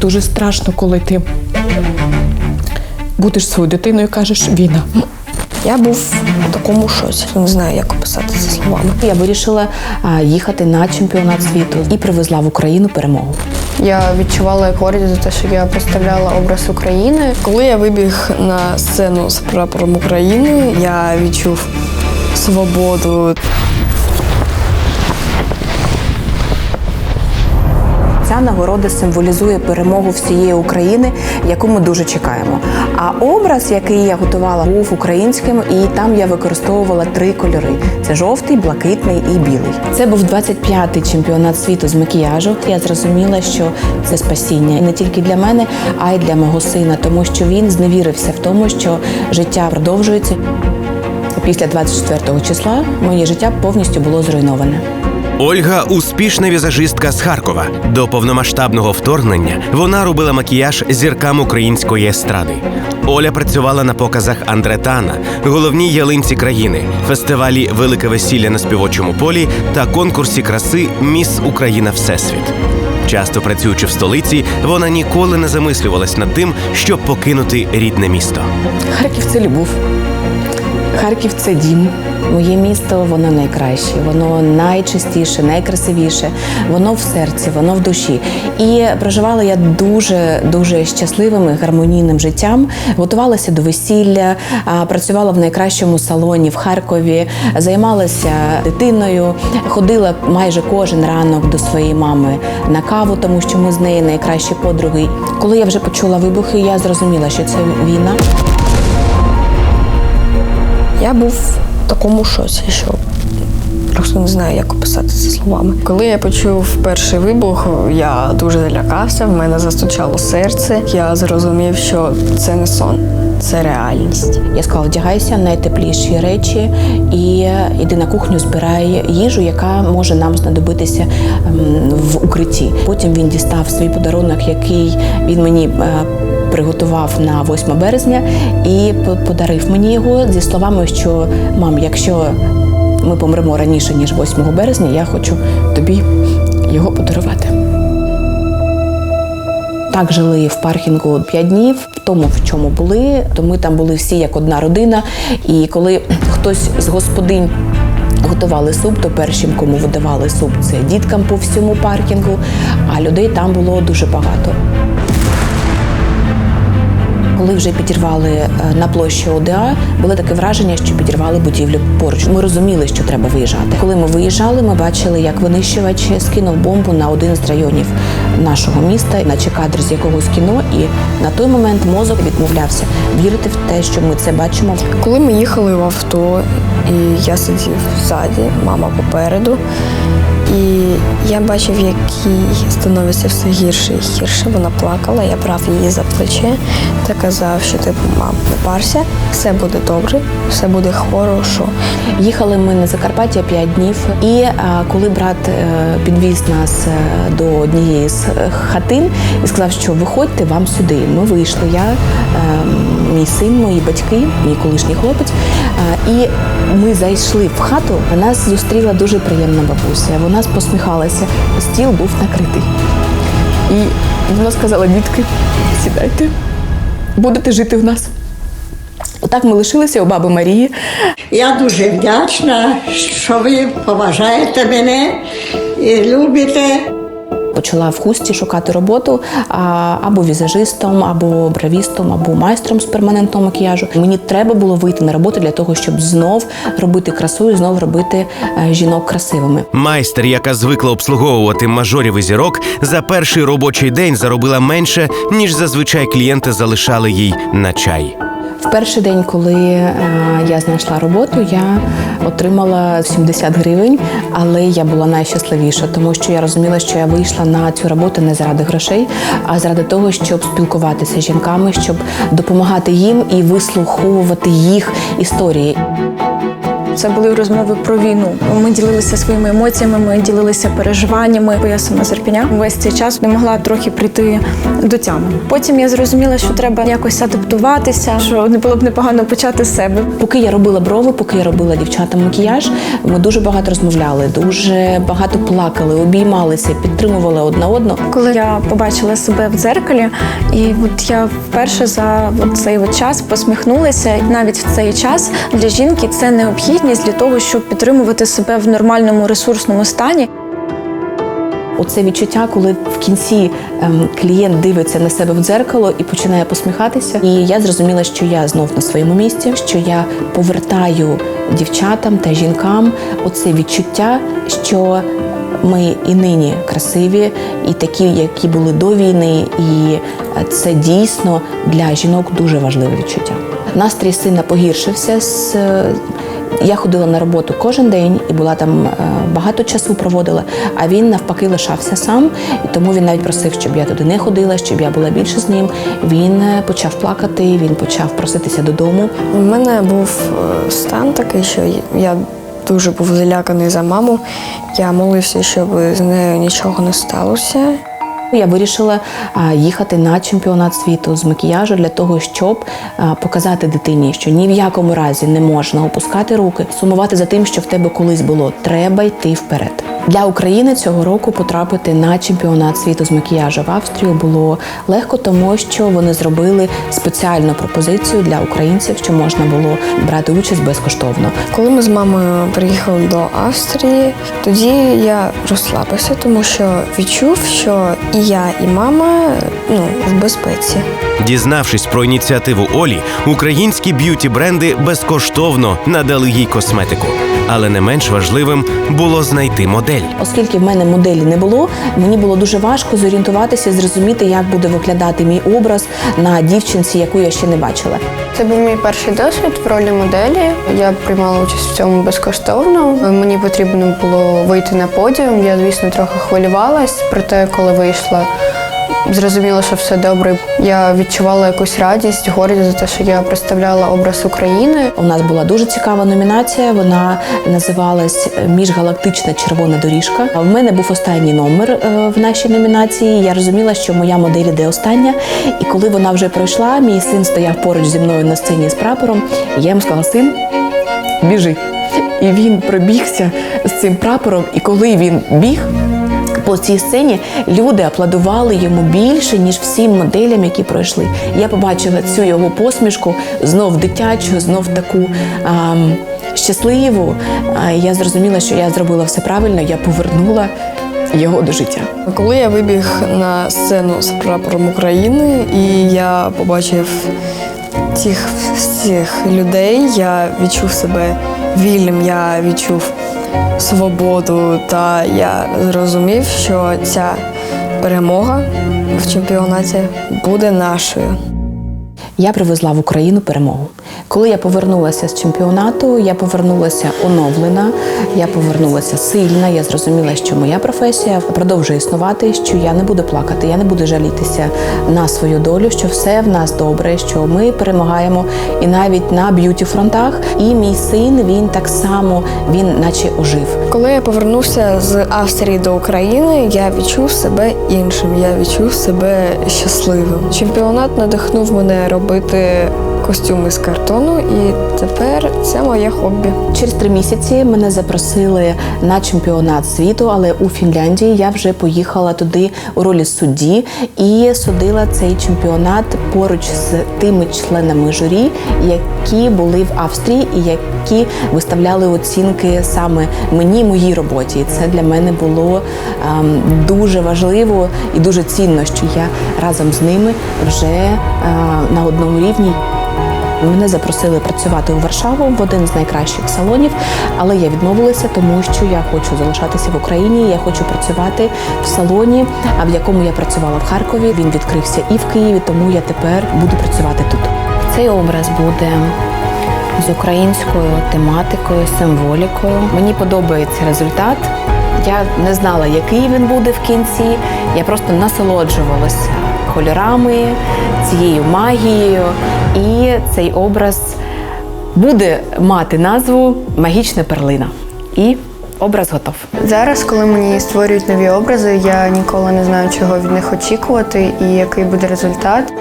Дуже страшно, коли ти будеш своєю дитиною і кажеш війна. Я був в такому шоці. Не знаю, як описати це словами. Я вирішила їхати на чемпіонат світу і привезла в Україну перемогу. Я відчувала гордість за те, що я представляла образ України. Коли я вибіг на сцену з прапором України, я відчув свободу. Нагорода символізує перемогу всієї України, яку ми дуже чекаємо. А образ, який я готувала, був українським, і там я використовувала три кольори: це жовтий, блакитний і білий. Це був 25-й чемпіонат світу з макіяжу. Я зрозуміла, що це спасіння і не тільки для мене, а й для мого сина, тому що він зневірився в тому, що життя продовжується. Після 24 числа моє життя повністю було зруйноване. Ольга успішна візажистка з Харкова. До повномасштабного вторгнення вона робила макіяж зіркам української естради. Оля працювала на показах Андретана, головній ялинці країни, фестивалі Велике весілля на співочому полі та конкурсі краси Міс Україна Всесвіт. Часто працюючи в столиці, вона ніколи не замислювалась над тим, щоб покинути рідне місто. Харків це любов. Харків це дім. Моє місто воно найкраще, воно найчистіше, найкрасивіше. Воно в серці, воно в душі. І проживала я дуже дуже щасливим і гармонійним життям. Готувалася до весілля, працювала в найкращому салоні в Харкові, займалася дитиною, ходила майже кожен ранок до своєї мами на каву, тому що ми з нею найкращі подруги. Коли я вже почула вибухи, я зрозуміла, що це війна. Я був такому шоці, що просто не знаю, як описати це словами. Коли я почув перший вибух, я дуже залякався, в мене застучало серце. Я зрозумів, що це не сон, це реальність. Я сказала, вдягайся найтепліші речі і йди на кухню, збирай їжу, яка може нам знадобитися ем, в укритті. Потім він дістав свій подарунок, який він мені. Приготував на 8 березня і по- подарив мені його зі словами, що мам, якщо ми помремо раніше ніж 8 березня, я хочу тобі його подарувати. Так жили в паркінгу 5 днів, в тому, в чому були, то ми там були всі як одна родина. І коли хтось з господинь готували суп, то першим, кому видавали суп, це діткам по всьому паркінгу, а людей там було дуже багато. Коли вже підірвали е, на площі ОДА, було таке враження, що підірвали будівлю поруч. Ми розуміли, що треба виїжджати. Коли ми виїжджали, ми бачили, як винищувач скинув бомбу на один з районів нашого міста, наче кадр з якогось кіно. І на той момент мозок відмовлявся вірити в те, що ми це бачимо. Коли ми їхали в авто, і я сидів ззаді, мама попереду. І я бачив, як їй становиться все гірше і гірше. Вона плакала, я брав її за плече та казав, що типу, мам, не парся, все буде добре, все буде хорошо. Їхали ми на Закарпаття 5 днів, і а, коли брат е, підвіз нас е, до однієї з е, хатин і сказав, що виходьте вам сюди. Ми вийшли. Я, е, мій син, мої батьки, мій колишній хлопець. Е, і ми зайшли в хату. Нас зустріла дуже приємна бабуся. Вона посміхалася. Стіл був накритий. І вона сказала: дітки, сідайте, будете жити в нас. Отак ми лишилися у баби Марії. Я дуже вдячна, що ви поважаєте мене і любите. Почала в хусті шукати роботу або візажистом, або бравістом, або майстром з перманентного макіяжу. Мені треба було вийти на роботу для того, щоб знов робити красу і знов робити е, жінок красивими. Майстер, яка звикла обслуговувати мажорів і зірок, за перший робочий день заробила менше, ніж зазвичай клієнти залишали їй на чай. Перший день, коли е, я знайшла роботу, я отримала 70 гривень, але я була найщасливіша, тому що я розуміла, що я вийшла на цю роботу не заради грошей, а заради того, щоб спілкуватися з жінками, щоб допомагати їм і вислуховувати їх історії. Це були розмови про війну. Ми ділилися своїми емоціями, ми ділилися переживаннями. Бо я сама з Ірпеня весь цей час не могла трохи прийти до тями. Потім я зрозуміла, що треба якось адаптуватися, що не було б непогано почати з себе. Поки я робила брови, поки я робила дівчатам макіяж, ми дуже багато розмовляли, дуже багато плакали, обіймалися, підтримували одна одну. Коли я побачила себе в дзеркалі, і от я вперше за цей от час посміхнулася. Навіть в цей час для жінки це необхідність для того, щоб підтримувати себе в нормальному ресурсному стані. Оце відчуття, коли в кінці ем, клієнт дивиться на себе в дзеркало і починає посміхатися. І я зрозуміла, що я знов на своєму місці, що я повертаю дівчатам та жінкам оце відчуття, що ми і нині красиві, і такі, які були до війни, і е, це дійсно для жінок дуже важливе відчуття. Настрій сина погіршився з я ходила на роботу кожен день і була там е, багато часу проводила. А він навпаки лишався сам, і тому він навіть просив, щоб я туди не ходила, щоб я була більше з ним. Він е, почав плакати, він почав проситися додому. У мене був е, стан такий, що я дуже був заляканий за маму. Я молився, щоб з нею нічого не сталося. Я вирішила їхати на чемпіонат світу з макіяжу для того, щоб показати дитині, що ні в якому разі не можна опускати руки, сумувати за тим, що в тебе колись було. Треба йти вперед. Для України цього року потрапити на чемпіонат світу з макіяжу в Австрію було легко, тому що вони зробили спеціальну пропозицію для українців, що можна було брати участь безкоштовно. Коли ми з мамою приїхали до Австрії, тоді я розслабився, тому що відчув, що і я, і мама ну, в безпеці. Дізнавшись про ініціативу Олі, українські б'юті бренди безкоштовно надали їй косметику. Але не менш важливим було знайти модель. Оскільки в мене моделі не було, мені було дуже важко зорієнтуватися, зрозуміти, як буде виглядати мій образ на дівчинці, яку я ще не бачила. Це був мій перший досвід в ролі моделі. Я приймала участь в цьому безкоштовно. Мені потрібно було вийти на подіум. Я, звісно, трохи хвилювалась, проте, коли вийшла, зрозуміла, що все добре. Я відчувала якусь радість, гордість за те, що я представляла образ України. У нас була дуже цікава номінація. Вона називалась Міжгалактична червона доріжка. В мене був останній номер е, в нашій номінації. Я розуміла, що моя модель іде остання. І коли вона вже пройшла, мій син стояв поруч зі мною на сцені з прапором. І я йому сказала: син, біжи. І він пробігся з цим прапором. І коли він біг. По цій сцені люди аплодували йому більше, ніж всім моделям, які пройшли. Я побачила цю його посмішку знов дитячу, знов таку ам, щасливу. А я зрозуміла, що я зробила все правильно, я повернула його до життя. Коли я вибіг на сцену з прапором України і я побачив цих всіх людей, я відчув себе вільним, я відчув свободу, та я зрозумів, що ця перемога в чемпіонаті буде нашою. Я привезла в Україну перемогу. Коли я повернулася з чемпіонату, я повернулася оновлена, я повернулася сильна. Я зрозуміла, що моя професія продовжує існувати, що я не буду плакати, я не буду жалітися на свою долю, що все в нас добре, що ми перемагаємо і навіть на б'юті фронтах. І мій син він так само він, наче ожив. Коли я повернувся з Австрії до України, я відчув себе іншим, я відчув себе щасливим. Чемпіонат надихнув мене робити костюми з картону, і тепер це моє хобі. Через три місяці мене запросили на чемпіонат світу, але у Фінляндії я вже поїхала туди у ролі судді і судила цей чемпіонат поруч з тими членами журі, які були в Австрії і які виставляли оцінки саме мені, моїй роботі. Це для мене було ем, дуже важливо і дуже цінно, що я разом з ними вже е, на одному рівні. Мене запросили працювати у Варшаву в один з найкращих салонів, але я відмовилася, тому що я хочу залишатися в Україні. Я хочу працювати в салоні, а в якому я працювала в Харкові. Він відкрився і в Києві, тому я тепер буду працювати тут. Цей образ буде з українською тематикою, символікою. Мені подобається результат. Я не знала, який він буде в кінці. Я просто насолоджувалася кольорами, цією магією. І цей образ буде мати назву Магічна перлина. І образ готов. Зараз, коли мені створюють нові образи, я ніколи не знаю, чого від них очікувати і який буде результат.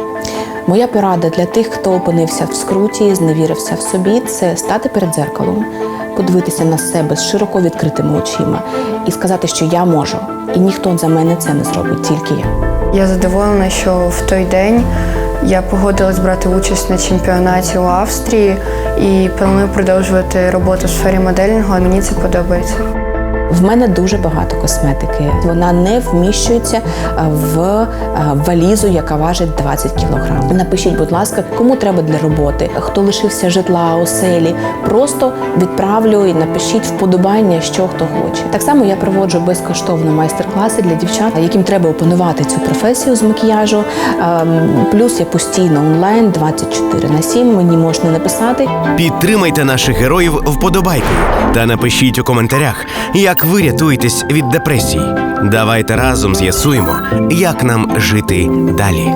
Моя порада для тих, хто опинився в скруті, зневірився в собі, це стати перед дзеркалом, подивитися на себе з широко відкритими очима і сказати, що я можу, і ніхто за мене це не зробить, тільки я. Я задоволена, що в той день я погодилась брати участь на чемпіонаті у Австрії і планую продовжувати роботу в сфері моделінгу. а Мені це подобається. В мене дуже багато косметики. Вона не вміщується в валізу, яка важить 20 кг. Напишіть, будь ласка, кому треба для роботи, хто лишився житла, оселі. Просто відправлю і напишіть вподобання, що хто хоче. Так само я проводжу безкоштовно майстер-класи для дівчат, яким треба опанувати цю професію з макіяжу. Ем, Плюс я постійно онлайн 24 на 7, Мені можна написати. Підтримайте наших героїв вподобайкою та напишіть у коментарях, як ви рятуєтесь від депресії. Давайте разом з'ясуємо, як нам жити далі.